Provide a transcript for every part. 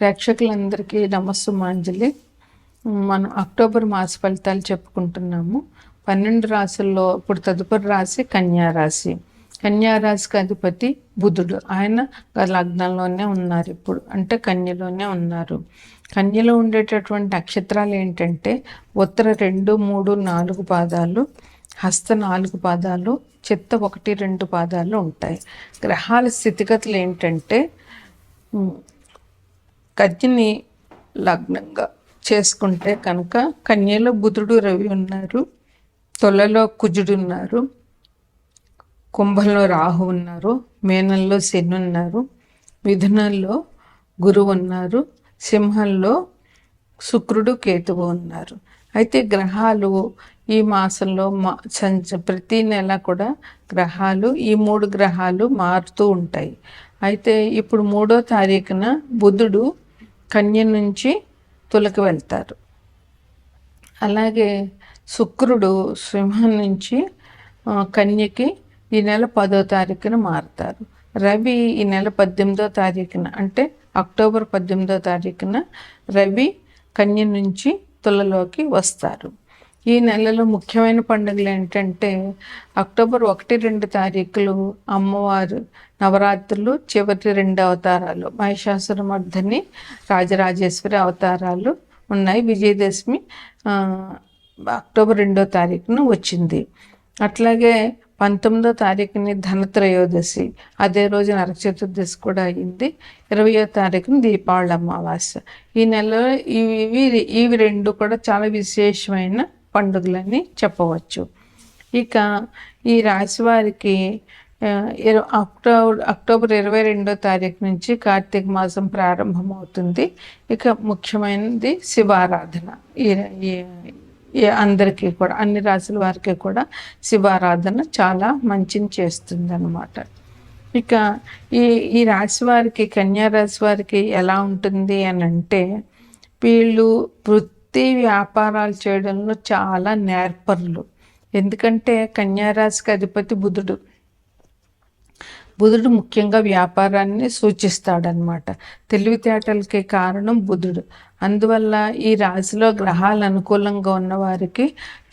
ప్రేక్షకులందరికీ నమస్సుమాంజలి. మనం అక్టోబర్ మాస ఫలితాలు చెప్పుకుంటున్నాము. పన్నెండు రాశుల్లో ఇప్పుడు తదుపరి రాశి కన్యారాశి కన్యారాశికి అధిపతి బుధుడు. ఆయన లగ్నంలోనే ఉన్నారు ఇప్పుడు. అంటే కన్యలోనే ఉన్నారు. కన్యలో ఉండేటటువంటి నక్షత్రాలు ఏంటంటే ఉత్తర రెండు మూడు నాలుగు పాదాలు హస్త నాలుగు పాదాలు చిత్త ఒకటి రెండు పాదాలు ఉంటాయి. గ్రహాల స్థితిగతులు ఏంటంటే ఉమ్, కన్యని లగ్నంగా చేసుకుంటే కనుక కన్యలో బుధుడు రవి ఉన్నారు తొలలో కుజుడు ఉన్నారు కుంభంలో రాహు ఉన్నారు మేనంలో శని ఉన్నారు మిథునంలో గురువు ఉన్నారు సింహంలో శుక్రుడు కేతువు ఉన్నారు. అయితే గ్రహాలు ఈ మాసంలో మా సంచ ప్రతి నెల కూడా గ్రహాలు ఈ మూడు గ్రహాలు మారుతూ ఉంటాయి. అయితే ఇప్పుడు మూడో తారీఖున బుధుడు కన్య నుంచి తులకి వెళ్తారు. అలాగే శుక్రుడు సింహం నుంచి కన్యకి ఈ నెల పదో తారీఖున మారుతారు. రవి ఈ నెల పద్దెనిమిదో తారీఖున అంటే అక్టోబర్ పద్దెనిమిదో తారీఖున రవి కన్య నుంచి తులలోకి వస్తారు. ఈ నెలలో ముఖ్యమైన పండుగలు ఏంటంటే అక్టోబర్ ఒకటి రెండు తారీఖులు అమ్మవారు నవరాత్రులు చివరి రెండు అవతారాలు మహిషాసురమర్ధని రాజరాజేశ్వరి అవతారాలు ఉన్నాయి. విజయదశమి అక్టోబర్ రెండో తారీఖున వచ్చింది. అట్లాగే పంతొమ్మిదో తారీఖుని ధనత్రయోదశి అదే రోజు నరక చతుర్దశి కూడా అయింది. ఇరవయో తారీఖున దీపావళి అమావాస్య. ఈ నెలలో ఇవి ఇవి ఇవి రెండు కూడా చాలా విశేషమైన పండుగలని చెప్పవచ్చు. ఇక ఈ రాశి వారికి అక్టోబర్ అక్టోబర్ ఇరవై రెండో తారీఖు నుంచి కార్తీక మాసం ప్రారంభమవుతుంది. ఇక ముఖ్యమైనది శివారాధన. ఈ ఈ అందరికీ కూడా అన్ని రాశుల వారికి కూడా శివారాధన చాలా మంచిని చేస్తుంది అనమాట ఇక ఈ ఈ రాశి వారికి కన్యా రాశి వారికి ఎలా ఉంటుంది అని అంటే వీళ్ళు వృత్తి వ్యాపారాలు చేయడంలో చాలా నేర్పరులు. ఎందుకంటే కన్యారాశికి అధిపతి బుధుడు. బుధుడు ముఖ్యంగా వ్యాపారాన్ని సూచిస్తాడనమాట తెలివితేటలకి కారణం బుధుడు. అందువల్ల ఈ రాశిలో గ్రహాలు అనుకూలంగా ఉన్న వారికి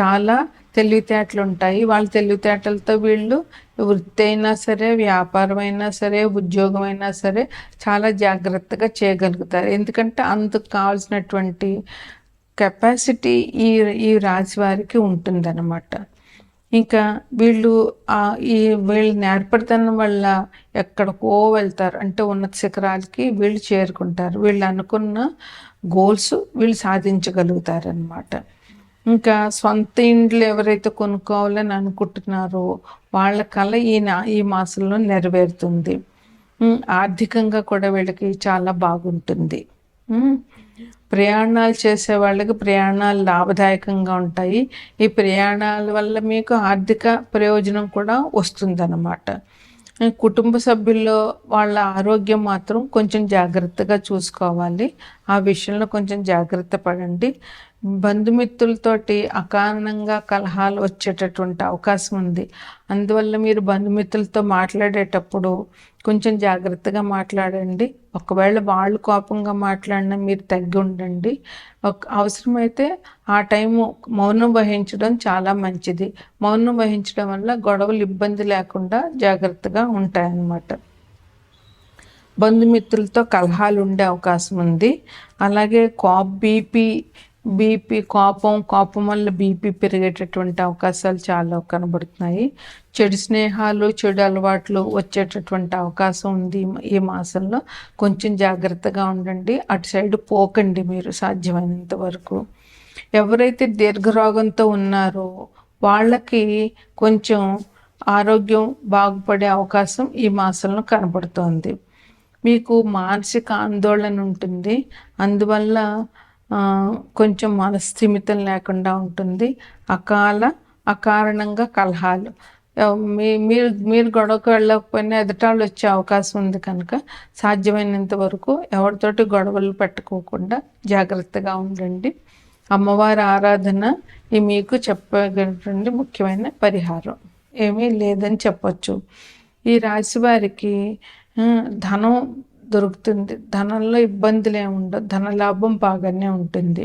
చాలా తెలివితేటలు ఉంటాయి వాళ్ళ తెలివితేటలతో వీళ్ళు వృత్తి అయినా సరే వ్యాపారం అయినా సరే ఉద్యోగం అయినా సరే చాలా జాగ్రత్తగా చేయగలుగుతారు. ఎందుకంటే అందుకు కావాల్సినటువంటి కెపాసిటీ ఈ ఈ రాశి వారికి ఉంటుందన్నమాట. ఇంకా వీళ్ళు ఈ వీళ్ళు నేర్పడతన వల్ల ఎక్కడికో వెళ్తారు. అంటే ఉన్నత శిఖరాలకి వీళ్ళు చేరుకుంటారు. వీళ్ళు అనుకున్న గోల్స్ వీళ్ళు సాధించగలుగుతారనమాట ఇంకా సొంత ఇండ్లు ఎవరైతే కొనుక్కోవాలని అనుకుంటున్నారో వాళ్ళ కళ ఈ నా ఈ మాసంలో నెరవేరుతుంది. ఆర్థికంగా కూడా వీళ్ళకి చాలా బాగుంటుంది. ప్రయాణాలు చేసే వాళ్ళకి ప్రయాణాలు లాభదాయకంగా ఉంటాయి. ఈ ప్రయాణాల వల్ల మీకు ఆర్థిక ప్రయోజనం కూడా వస్తుందన్నమాట. కుటుంబ సభ్యుల్లో వాళ్ళ ఆరోగ్యం మాత్రం కొంచెం జాగ్రత్తగా చూసుకోవాలి. ఆ విషయంలో కొంచెం జాగ్రత్త పడండి. బంధుమిత్రులతోటి అకారణంగా కలహాలు వచ్చేటటువంటి అవకాశం ఉంది. అందువల్ల మీరు బంధుమిత్రులతో మాట్లాడేటప్పుడు కొంచెం జాగ్రత్తగా మాట్లాడండి. ఒకవేళ వాళ్ళు కోపంగా మాట్లాడినా మీరు తగ్గి ఉండండి. ఒక అవసరమైతే ఆ టైము మౌనం వహించడం చాలా మంచిది. మౌనం వహించడం వల్ల గొడవలు ఇబ్బంది లేకుండా జాగ్రత్తగా ఉంటాయన్నమాట. బంధుమిత్రులతో కలహాలు ఉండే అవకాశం ఉంది. అలాగే కాప్ బీపీ బీపీ కోపం కోపం వల్ల బీపీ పెరిగేటటువంటి అవకాశాలు చాలా కనబడుతున్నాయి. చెడు స్నేహాలు చెడు అలవాట్లు వచ్చేటటువంటి అవకాశం ఉంది ఈ- మాసంలో. కొంచెం జాగ్రత్తగా ఉండండి. అటు సైడ్ పోకండి మీరు సాధ్యమైనంత వరకు. ఎవరైతే దీర్ఘరోగంతో ఉన్నారో వాళ్ళకి కొంచెం ఆరోగ్యం బాగుపడే అవకాశం ఈ మాసంలో కనబడుతోంది. మీకు మానసిక ఆందోళన ఉంటుంది. అందువల్ల కొంచెం మనస్థిమితం లేకుండా ఉంటుంది. అకాల అకారణంగా కలహాలు. మీ మీరు మీరు గొడవకు వెళ్ళకపోయినా ఎదుటాళ్ళు వచ్చే అవకాశం ఉంది కనుక సాధ్యమైనంత వరకు ఎవరితోటి గొడవలు పెట్టుకోకుండా జాగ్రత్తగా ఉండండి. అమ్మవారి ఆరాధన ఈ మీకు చెప్పగలిగినటువంటి ముఖ్యమైన పరిహారం. ఏమీ లేదని చెప్పచ్చు. ఈ రాశి వారికి ధనం దొరుకుతుంది. ధనంలో ఇబ్బందులే ఉండవు ధన లాభం బాగానే ఉంటుంది.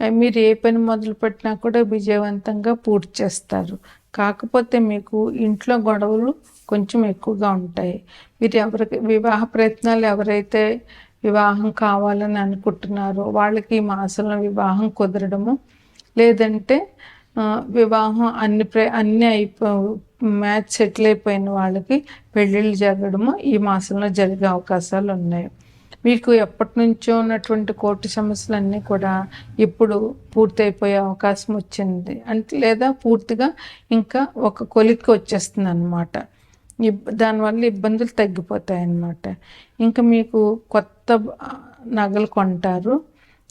మీరు ఏ పని మొదలుపెట్టినా కూడా విజయవంతంగా పూర్తి చేస్తారు. కాకపోతే మీకు ఇంట్లో గొడవలు కొంచెం ఎక్కువగా ఉంటాయి. మీరు ఎవరికి వివాహ ప్రయత్నాలు ఎవరైతే వివాహం కావాలని అనుకుంటున్నారో వాళ్ళకి ఈ మాసంలో వివాహం కుదరడము లేదంటే వివాహం అన్ని ప్ర అన్ని అయిపో మ్యాచ్ సెటిల్ అయిపోయిన వాళ్ళకి పెళ్ళిళ్ళు జరగడము ఈ మాసంలో జరిగే అవకాశాలు ఉన్నాయి. మీకు ఎప్పటి నుంచో ఉన్నటువంటి కోర్టు సమస్యలన్నీ కూడా ఇప్పుడు పూర్తయిపోయే అవకాశం వచ్చింది. అంటే లేదా పూర్తిగా ఇంకా ఒక కొలిక్కి వచ్చేస్తుంది అనమాట ఇబ్- దానివల్ల ఇబ్బందులు తగ్గిపోతాయి అన్నమాట ఇంకా మీకు కొత్త నగలు కొంటారు.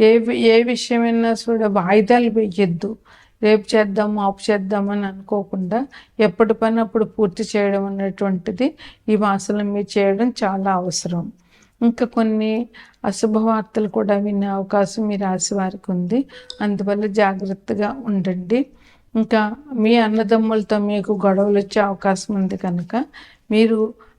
ఏ ఏ విషయమైనా కూడా వాయిదాలు వేయద్దు. రేపు చేద్దాం ఆపు చేద్దామని అనుకోకుండా ఎప్పటి పని అప్పుడు పూర్తి చేయడం అనేటువంటిది ఈ మాసంలో మీరు చేయడం చాలా అవసరం. ఇంకా కొన్ని అశుభవార్తలు కూడా వినే అవకాశం మీ రాశి వారికి ఉంది. అందువల్ల జాగ్రత్తగా ఉండండి. ఇంకా మీ అన్నదమ్ములతో మీకు గొడవలు వచ్చే అవకాశం ఉంది కనుక మీరు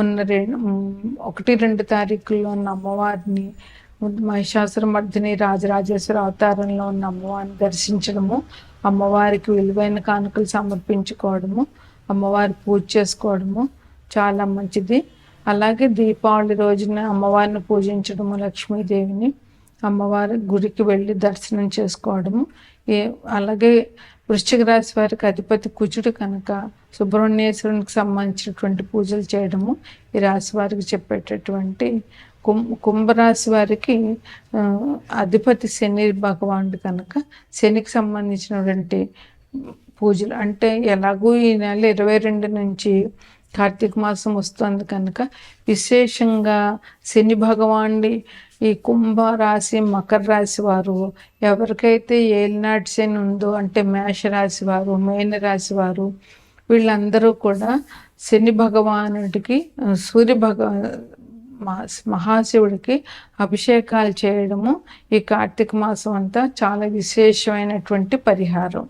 ఉన్న రెండు ఒకటి రెండు తారీఖుల్లో ఉన్న అమ్మవారిని మహిషాసుర మర్దిని రాజరాజేశ్వర అవతారంలో ఉన్న అమ్మవారిని దర్శించడము అమ్మవారికి విలువైన కానుకలు సమర్పించుకోవడము అమ్మవారి పూజ చేసుకోవడము చాలా మంచిది. అలాగే దీపావళి రోజున అమ్మవారిని పూజించడము లక్ష్మీదేవిని అమ్మవారి గుడికి వెళ్ళి దర్శనం చేసుకోవడము. ఏ అలాగే వృశ్చిక రాశి వారికి అధిపతి కుజుడు కనుక సుబ్రహ్మణ్యేశ్వరునికి సంబంధించినటువంటి పూజలు చేయడము ఈ రాశి వారికి చెప్పేటటువంటి కుం కుంభరాశి వారికి అధిపతి శని భగవానుడు కనుక శనికి సంబంధించినటువంటి పూజలు. అంటే ఎలాగూ ఈ నెల ఇరవై రెండు నుంచి కార్తీక మాసం వస్తుంది కనుక విశేషంగా శని భగవానుడి ఈ కుంభ రాశి మకర రాశి వారు ఎవరికైతే ఏలినాటి శని ఉందో అంటే మేష రాశి వారు మేన రాశి వారు వీళ్ళందరూ కూడా శని భగవానుడికి సూర్య భగ మా- మహాశివుడికి అభిషేకాలు చేయడము ఈ కార్తీక మాసం అంతా చాలా విశేషమైనటువంటి పరిహారం.